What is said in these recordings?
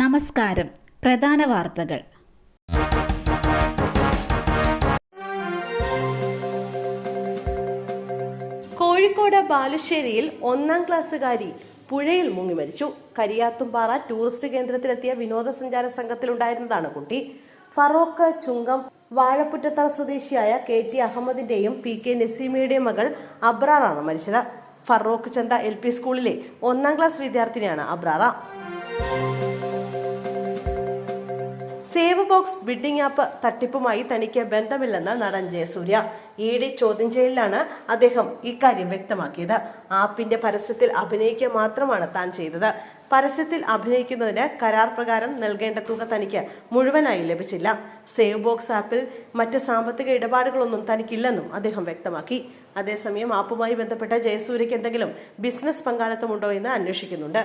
നമസ്കാരം. പ്രധാന വാർത്തകൾ. കോഴിക്കോട് ബാലുശ്ശേരിയിൽ ഒന്നാം ക്ലാസ്സുകാരി പുഴയിൽ മുങ്ങി മരിച്ചു. കരിയാത്തുംപാറ ടൂറിസ്റ്റ് കേന്ദ്രത്തിലെത്തിയ വിനോദസഞ്ചാര സംഘത്തിലുണ്ടായിരുന്നതാണ് കുട്ടി. ഫറോക്ക് ചുങ്കം വാഴപ്പുറ്റത്തറ സ്വദേശിയായ കെ ടി അഹമ്മദിന്റെയും പി കെ നസീമയുടെയും മകൾ അബ്രാറാണ് മരിച്ചത്. ഫറോക്ക് ചന്ത എൽ പി സ്കൂളിലെ ഒന്നാം ക്ലാസ് വിദ്യാർത്ഥിനിയാണ് Abrara. Save box bidding app തട്ടിപ്പുമായി തനിക്ക് ബന്ധമില്ലെന്ന് നടൻ ജയസൂര്യ. ഇ ഡി ചോദ്യം ചെയ്യലിലാണ് അദ്ദേഹം ഇക്കാര്യം വ്യക്തമാക്കിയത്. ആപ്പിന്റെ പരസ്യത്തിൽ അഭിനയിക്കുക മാത്രമാണ് താൻ ചെയ്തത്. പരസ്യത്തിൽ അഭിനയിക്കുന്നതിന് കരാർ പ്രകാരം നൽകേണ്ട തുക തനിക്ക് മുഴുവനായി ലഭിച്ചില്ല. സേവ് ബോക്സ് ആപ്പിൽ മറ്റ് സാമ്പത്തിക ഇടപാടുകളൊന്നും തനിക്കില്ലെന്നും അദ്ദേഹം വ്യക്തമാക്കി. അതേസമയം ആപ്പുമായി ബന്ധപ്പെട്ട ജയസൂര്യയ്ക്ക് എന്തെങ്കിലും ബിസിനസ് പങ്കാളിത്തമുണ്ടോ എന്ന് അന്വേഷിക്കുന്നുണ്ട്.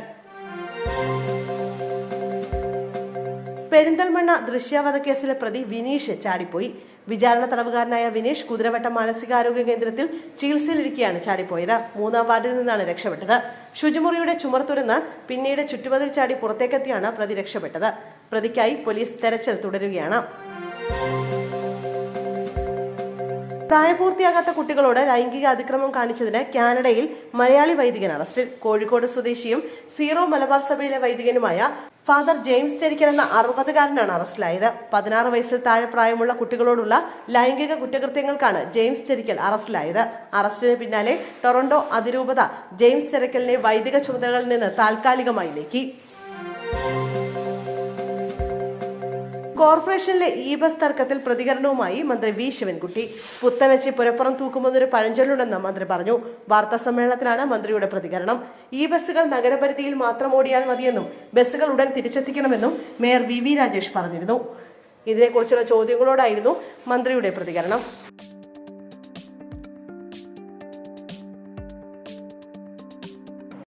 പെരിന്തൽമണ്ണ ദൃശ്യാവധക്കേസിലെ പ്രതി വിനീഷ് ചാടിപ്പോയി. വിചാരണ തടവുകാരനായ വിനീഷ് കുതിരവട്ടം മാനസികാരോഗ്യ കേന്ദ്രത്തിൽ ചികിത്സയിലിരിക്കെയാണ് ചാടിപ്പോയത്. മൂന്നാം വാർഡിൽ നിന്നാണ് രക്ഷപ്പെട്ടത്. ശുചിമുറിയുടെ ചുമർ തുറന്ന് പിന്നീട് ചുറ്റുമതിൽ ചാടി പുറത്തേക്കെത്തിയാണ് പ്രതി രക്ഷപ്പെട്ടത്. പ്രതിക്കായി പോലീസ് തെരച്ചിൽ തുടരുകയാണ്. പ്രായപൂർത്തിയാകാത്ത കുട്ടികളോട് ലൈംഗിക അതിക്രമം കാണിച്ചതിന് കാനഡയിൽ മലയാളി വൈദികൻ അറസ്റ്റിൽ കോഴിക്കോട് സ്വദേശിയും സീറോ മലബാർ സഭയിലെ വൈദികനുമായ ഫാദർ ജെയിംസ് ചെരിക്കൽ എന്ന അറുപതുകാരനാണ് അറസ്റ്റിലായത്. പതിനാറ് വയസ്സിൽ താഴെ പ്രായമുള്ള കുട്ടികളോടുള്ള ലൈംഗിക കുറ്റകൃത്യങ്ങൾക്കാണ് ജെയിംസ് ചെരിക്കൽ അറസ്റ്റിലായത്. അറസ്റ്റിന് പിന്നാലെ ടൊറന്റോ അതിരൂപത ജെയിംസ് ചെരക്കലിനെ വൈദിക ചുമതലകളിൽ നിന്ന് താൽക്കാലികമായി നീക്കി. കോർപ്പറേഷനിലെ ഇ ബസ് തർക്കത്തിൽ പ്രതികരണവുമായി മന്ത്രി വി ശിവൻകുട്ടി. പുത്തനച്ചി പുരപ്പുറം തൂക്കുമെന്നൊരു പഴഞ്ചൊല്ലുണ്ടെന്ന് മന്ത്രി പറഞ്ഞു. വാർത്താ സമ്മേളനത്തിലാണ് മന്ത്രിയുടെ പ്രതികരണം. ഇ ബസ്സുകൾ നഗരപരിധിയിൽ മാത്രം ഓടിയാൽ മതിയെന്നും ബസ്സുകൾ ഉടൻ തിരിച്ചെത്തിക്കണമെന്നും മേയർ വി വി രാജേഷ് പറഞ്ഞിരുന്നു. ഇതിനെക്കുറിച്ചുള്ള ചോദ്യങ്ങളോടായിരുന്നു മന്ത്രിയുടെ പ്രതികരണം.